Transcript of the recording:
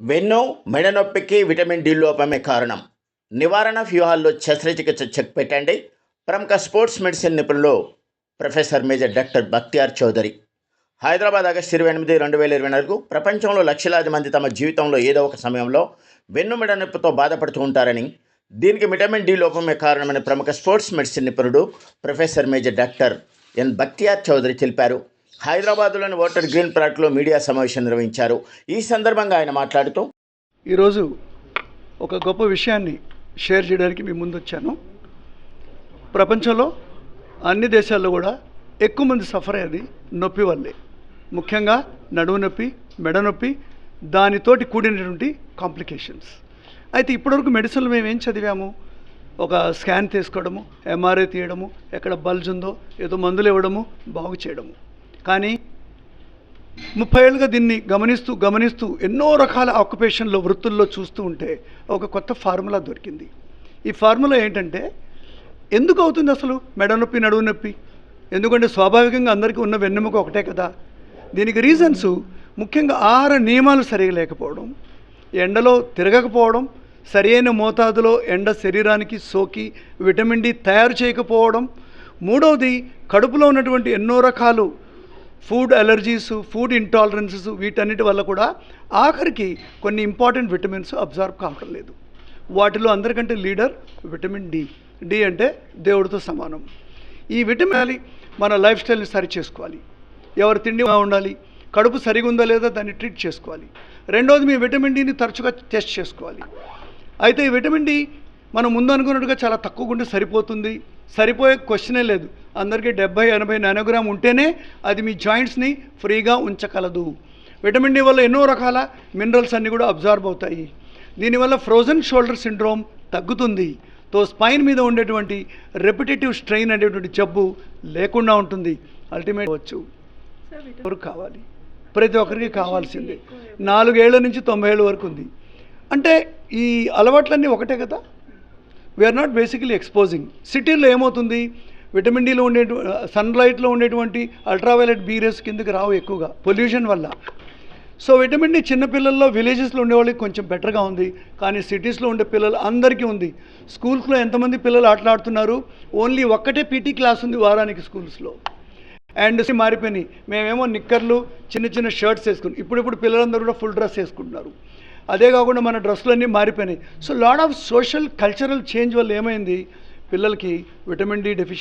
వెన్ను మెడ నొప్పికి విటమిన్ డి లోపమే కారణం. నివారణ వ్యూహాల్లో శస్త్రచికిత్స చెక్ పెట్టండి. ప్రముఖ స్పోర్ట్స్ మెడిసిన్ నిపుణులు professor major doctor Bakhtiar Choudhary. Hyderabad August ఇరవై ఎనిమిది రెండు వేల ఇరవై నాలుగు ప్రపంచంలో లక్షలాది మంది తమ జీవితంలో ఏదో ఒక సమయంలో వెన్ను మెడ నొప్పితో బాధపడుతూ ఉంటారని దీనికి విటమిన్ డి లోపమే కారణమని ప్రముఖ స్పోర్ట్స్ మెడిసిన్ నిపుణుడు professor major doctor N Bakhtiar Choudhary తెలిపారు. హైదరాబాద్లోని ఓటర్ గ్రీన్ ప్లాట్లో మీడియా సమావేశం నిర్వహించారు. ఈ సందర్భంగా ఆయన మాట్లాడుతూ ఈరోజు ఒక గొప్ప విషయాన్ని షేర్ చేయడానికి మీ ముందు వచ్చాను ప్రపంచంలో అన్ని దేశాల్లో కూడా ఎక్కువ మంది సఫర్ అయ్యేది నొప్పి వల్లే. ముఖ్యంగా నడుము నొప్పి మెడ నొప్పి దానితోటి కూడినటువంటి కాంప్లికేషన్స్. అయితే ఇప్పటివరకు మెడిసిన్లు మేము ఏం చదివాము? ఒక స్కాన్ తీసుకోవడము ఎంఆర్ఐ తీయడము ఎక్కడ బల్జ్ ఉందో ఏదో మందులు ఇవ్వడము బాగు చేయడము. కానీ ముప్పై ఏళ్ళుగా దీన్ని గమనిస్తూ గమనిస్తూ ఎన్నో రకాల ఆక్యుపేషన్లో వృత్తుల్లో చూస్తూ ఉంటే ఒక కొత్త ఫార్ములా దొరికింది. ఈ ఫార్ములా ఏంటంటే ఎందుకు అవుతుంది అసలు మెడ నొప్పి నడువు నొప్పి? ఎందుకంటే స్వాభావికంగా అందరికీ ఉన్న వెన్నెముక ఒకటే కదా. దీనికి రీజన్స్ ముఖ్యంగా ఆహార నియమాలు సరిగా లేకపోవడం ఎండలో తిరగకపోవడం సరైన మోతాదులో ఎండ శరీరానికి సోకి విటమిన్ డి తయారు చేయకపోవడం మూడవది కడుపులో ఉన్నటువంటి ఎన్నో రకాలు ఫుడ్ అలర్జీస్ ఫుడ్ ఇంటాలరెన్సెస్ వీటన్నిటి వల్ల కూడా ఆఖరికి కొన్ని ఇంపార్టెంట్ విటమిన్స్ అబ్జర్వ్ కావటం లేదు. వాటిలో అందరికంటే లీడర్ విటమిన్ డి. డి అంటే దేవుడితో సమానం. ఈ విటమిన్ మన లైఫ్ స్టైల్ని సరి చేసుకోవాలి ఎవరు తిండి ఉండాలి కడుపు సరిగా ఉందా లేదా దాన్ని ట్రీట్ చేసుకోవాలి. రెండోది మీ విటమిన్ డిని తరచుగా టెస్ట్ చేసుకోవాలి. అయితే ఈ విటమిన్ డి మనం ముందు అనుకున్నట్టుగా చాలా తక్కువ ఉంటే సరిపోతుంది. సరిపోయే క్వశ్చనే లేదు. అందరికీ డెబ్బై ఎనభై నానోగ్రామ్ ఉంటేనే అది మీ జాయింట్స్ని ఫ్రీగా ఉంచగలదు. విటమిన్ డి వల్ల ఎన్నో రకాల మినరల్స్ అన్నీ కూడా అబ్జార్బ్ అవుతాయి. దీనివల్ల ఫ్రోజన్ షోల్డర్ సిండ్రోమ్ తగ్గుతుంది. తో స్పైన్ మీద ఉండేటువంటి రెపిటేటివ్ స్ట్రెయిన్ అనేటువంటి జబ్బు లేకుండా ఉంటుంది. అల్టిమేట్ వచ్చు ఎవరికి కావాలి? ప్రతి ఒక్కరికి కావాల్సిందే. నాలుగేళ్ళ నుంచి తొంభై ఏళ్ళ వరకు ఉంది. అంటే ఈ అలవాట్లన్నీ ఒకటే కదా? వీఆర్ నాట్ బేసికలీ ఎక్స్పోజింగ్ సిటీల్లో ఏమవుతుంది? విటమిన్ డిలో ఉండే సన్లైట్లో ఉండేటువంటి అల్ట్రావైలెట్ బీరేస్ కిందకి రావు ఎక్కువగా పొల్యూషన్ వల్ల. సో విటమిన్ డి చిన్నపిల్లల్లో విలేజెస్లో ఉండేవాళ్ళకి కొంచెం బెటర్గా ఉంది. కానీ సిటీస్లో ఉండే పిల్లలు అందరికీ ఉంది. స్కూల్స్లో ఎంతమంది పిల్లలు ఆటలాడుతున్నారు? ఓన్లీ ఒక్కటే పీటీ క్లాస్ ఉంది వారానికి స్కూల్స్లో అండ్ మారిపోయినాయి. మేమేమో నిక్కర్లు చిన్న చిన్న షర్ట్స్ వేసుకుని ఇప్పుడిప్పుడు పిల్లలందరూ కూడా ఫుల్ డ్రెస్ వేసుకుంటున్నారు. అదే కాకుండా మన డ్రెస్సులు అన్నీ మారిపోయినాయి. So lot of social cultural change వల్ల ఏమైంది? పిల్లలకి విటమిన్ డి డెఫిషియన్